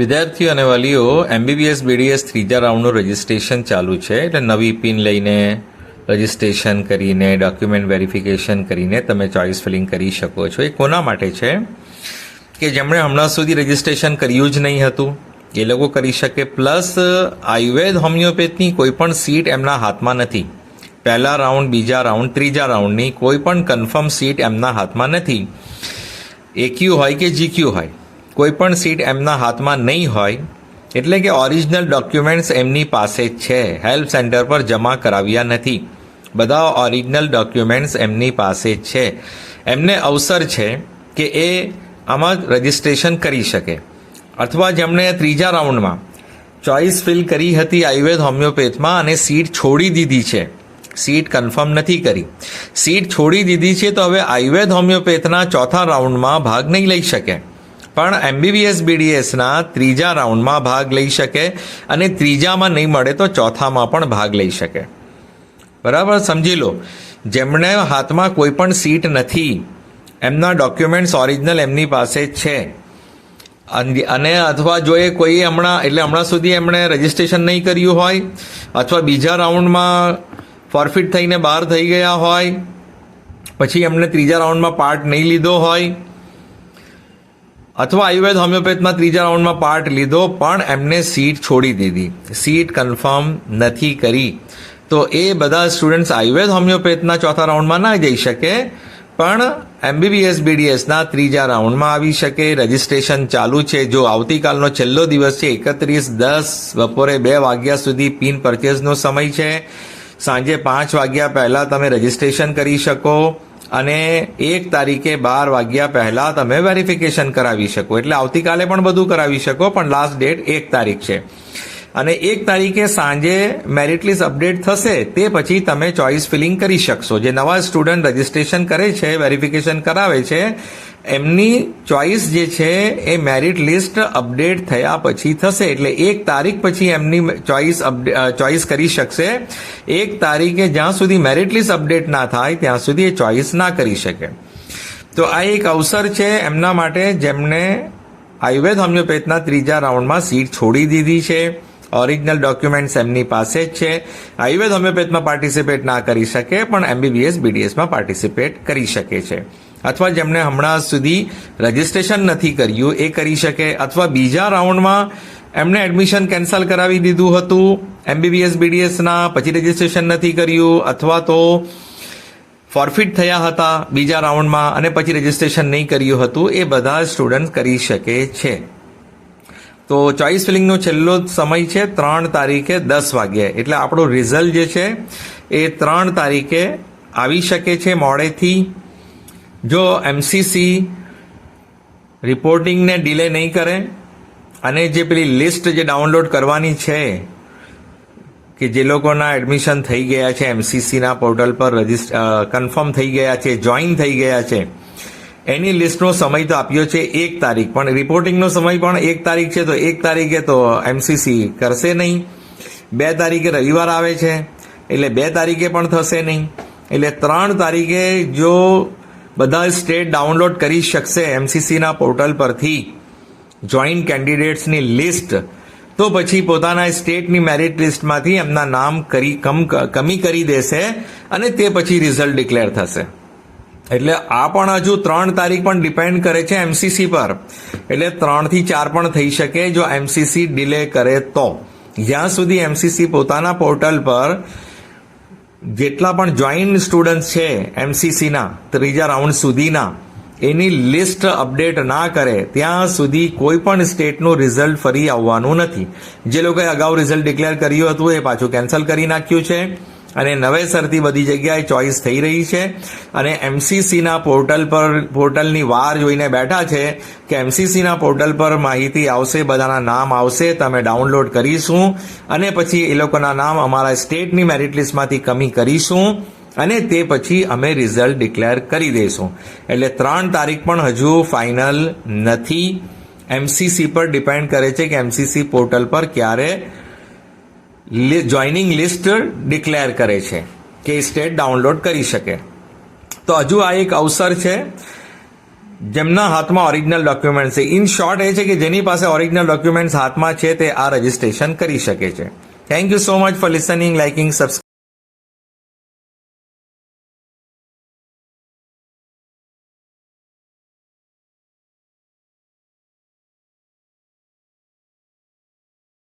વિદ્યાર્થીઓ અને વાલીઓ એમબીબીએસ બીડીએસ ત્રીજા રાઉન્ડનું રજિસ્ટ્રેશન ચાલુ છે. એટલે નવી પિન લઈને રજિસ્ટ્રેશન કરીને ડોક્યુમેન્ટ વેરિફિકેશન કરીને તમે ચોઇસ ફિલિંગ કરી શકો છો. એ કોના માટે છે? કે જેમણે હમણાં સુધી રજિસ્ટ્રેશન કર્યું જ નહીં હતું. એ લોકો કરી શકે. પ્લસ આયુર્વેદ હોમિયોપેથની કોઈ પણ સીટ એમના હાથમાં નથી. પહેલા રાઉન્ડ, બીજા રાઉન્ડ, ત્રીજા રાઉન્ડની કોઈ પણ કન્ફર્મ સીટ એમના હાથમાં નથી. એક્યુ હોય કે જીક્યુ હોય? કોઈ પણ સીટ એમના હાથમાં નહીં હોય, એટલે કે ઓરિજિનલ ડોક્યુમેન્ટ્સ એમની પાસે છે. હેલ્પ સેન્ટર પર જમા કરાવ્યા નથી. બધા ઓરિજિનલ ડોક્યુમેન્ટ્સ એમની પાસે છે. એમને અવસર છે કે એ આમાં રજિસ્ટ્રેશન કરી શકે. અથવા જેમણે ત્રીજા રાઉન્ડમાં ચોઇસ ફિલ કરી હતી આયુર્વેદ હોમિયોપેથમાં અને સીટ છોડી દીધી છે. સીટ કન્ફર્મ નથી કરી. સીટ છોડી દીધી છે તો હવે આયુર્વેદ હોમિયોપેથના ચોથા રાઉન્ડમાં ભાગ નહીં લઈ શકે. પણ એમબીબીએસ બીડીએસના ત્રીજા રાઉન્ડમાં ભાગ લઈ શકે અને ત્રીજામાં નહીં મળે તો ચોથામાં પણ ભાગ લઈ શકે. બરાબર? સમજી લો. જેમણે હાથમાં કોઈ પણ સીટ નથી, એમના ડોક્યુમેન્ટ્સ ઓરિજિનલ એમની પાસે છે. અને અથવા જો એ કોઈ હમણાં, એટલે હમણાં સુધી એમણે રજિસ્ટ્રેશન નહીં કર્યું હોય, અથવા બીજા રાઉન્ડમાં ફોરફિટ થઈને બહાર થઈ ગયા હોય, પછી એમણે ત્રીજા રાઉન્ડમાં પાર્ટ નહીં લીધો હોય અથવા આયુર્વેદ હોમિયોપેથમાં ત્રીજા રાઉન્ડમાં પાર્ટ લીધો, પણ એમને સીટ છોડી દીધી. સીટ કન્ફર્મ નથી કરી. તો એ બધા સ્ટુડન્ટ્સ આયુર્વેદ હોમિયોપેથના ચોથા રાઉન્ડમાં ના જઈ શકે, પણ એમબીબીએસ, બીડીએસના ત્રીજા રાઉન્ડમાં આવી શકે. રજિસ્ટ્રેશન ચાલુ છે. જો આવતીકાલનો છેલ્લો દિવસ છે, એકત્રીસ દસ બપોરે બે વાગ્યા સુધી પિન પરચેઝનો સમય છે. સાંજે પાંચ વાગ્યા પહેલાં તમે રજિસ્ટ્રેશન કરી શકો. અને એક તારીખે બાર વાગ્યા પહેલાં તમે વેરિફિકેશન કરાવી શકો. એટલે આવતીકાલે પણ બધું કરાવી શકો, પણ લાસ્ટ ડેટ એક તારીખ છે. અને એક તારીખે સાંજે મેરિટ લિસ્ટ અપડેટ થશે, તે પછી તમે ચોઇસ ફિલિંગ કરી શકશો. જે નવા સ્ટુડન્ટ રજિસ્ટ્રેશન કરે છે વેરિફિકેશન કરાવે છે, એમની ચોઇસ જે છે, એ મેરિટ લિસ્ટ અપડેટ થયા પછી થશે. એટલે એક તારીખ પછી એમની ચોઇસ ચોઇસ કરી શકશે. એક તારીખે જ્યાં સુધી મેરિટ લિસ્ટ અપડેટ ના થાય, ત્યાં સુધી એ ચોઇસ ના કરી શકે. તો આ એક અવસર છે એમના માટે જેમને આયુર્વેદ હોમિયોપેથના ત્રીજા રાઉન્ડમાં સીટ છોડી દીધી છે. ઓરિજિનલ ડોક્યુમેન્ટ્સ એમની પાસે જ છે. આયુર્વેદ હોમિયોપેથમાં પાર્ટિસિપેટ ના કરી શકે, પણ એમબીબીએસ બીડીએસમાં પાર્ટિસિપેટ કરી શકે છે. અથવા જેમણે હમણાં સુધી રજિસ્ટ્રેશન નથી કર્યું, એ કરી શકે. અથવા બીજા રાઉન્ડમાં એમણે એડમિશન કેન્સલ કરાવી દીધું હતું એમબીબીએસ બીડીએસના પછી રજિસ્ટ્રેશન નથી કર્યું, અથવા તો ફોરફિટ થયા હતા બીજા રાઉન્ડમાં અને પછી રજિસ્ટ્રેશન નહીં કર્યું હતું, એ બધા સ્ટુડન્ટ કરી શકે છે. તો ચોઇસ ફિલિંગનો છેલ્લો સમય છે ત્રણ તારીખે દસ વાગ્યે. એટલે આપણું રિઝલ્ટ જે છે એ ત્રણ તારીખે આવી શકે છે મોડેથી. જો એમસીસી રિપોર્ટિંગને ડિલે નહીં કરે અને જે પેલી લિસ્ટ જે ડાઉનલોડ કરવાની છે કે જે લોકોના એડમિશન થઈ ગયા છે એમસીસીના પોર્ટલ પર રજિસ્ટ કન્ફર્મ થઈ ગયા છે જોઈન થઈ ગયા છે એની લિસ્ટનો સમય તો આપ્યો છે એક તારીખ, પણ રિપોર્ટિંગનો સમય પણ એક તારીખ છે, તો એક તારીખે તો એમસીસી કરશે નહીં. બે તારીખે રવિવાર આવે છે, એટલે બે તારીખે પણ થશે નહીં. એટલે ત્રણ તારીખે જો બધા સ્ટેટ ડાઉનલોડ કરી શકશે એમસીસીના પોર્ટલ પરથી જોઈન્ટ કેન્ડિડેટ્સની લિસ્ટ, તો પછી પોતાના સ્ટેટની મેરિટ લિસ્ટમાંથી એમના નામ કરી, કમ, કમી કરી દેશે અને તે પછી રિઝલ્ટ ડિક્લેર થશે. એટલે આ પણ હજુ ત્રણ તારીખ પણ ડિપેન્ડ કરે છે એમસીસી પર. એટલે ત્રણથી ચાર પણ થઈ શકે જો એમસીસી ડિલે કરે તો. જ્યાં સુધી એમસીસી પોતાના પોર્ટલ પર જેટલા પણ જોઈન સ્ટુડન્ટ છે એમસીસીના ત્રીજા રાઉન્ડ સુધીના, એની લિસ્ટ અપડેટ ના કરે, ત્યાં સુધી કોઈ પણ સ્ટેટનું રિઝલ્ટ ફરી આવવાનું નથી. જે લોકોએ અગાઉ રિઝલ્ટ ડિક્લેર કર્યું હતું એ પાછું કેન્સલ કરી નાખ્યું છે. અને નવેસરથી બધી જગ્યાએ ચોઇસ થઈ રહી છે. અને એમસીસીના પોર્ટલ પર, પોર્ટલની વાર જોઈને બેઠા છે કે એમસીસીના પોર્ટલ પર માહિતી આવશે, બધાના નામ આવશે, તમે ડાઉનલોડ કરીશું અને પછી એ લોકોના નામ અમારા સ્ટેટની મેરિટ લિસ્ટમાંથી કમી કરીશું અને તે પછી અમે રિઝલ્ટ ડિક્લેર કરી દઈશું. એટલે ત્રણ તારીખ પણ હજુ ફાઇનલ નથી. એમસીસી પર ડિપેન્ડ કરે છે કે એમસીસી પોર્ટલ પર ક્યારે જોઈનિંગ લિસ્ટ ડિક્લેર કરે છે કે સ્ટેટ ડાઉનલોડ કરી શકે. તો હજુ આ એક અવસર છે, જેમના હાથમાં ઓરિજિનલ ડોક્યુમેન્ટ છે. ઇન શોર્ટ એ છે કે જેની પાસે ઓરિજિનલ ડોક્યુમેન્ટ્સ હાથમાં છે તે આ રજિસ્ટ્રેશન કરી શકે છે. Thank you so much for listening liking subscribe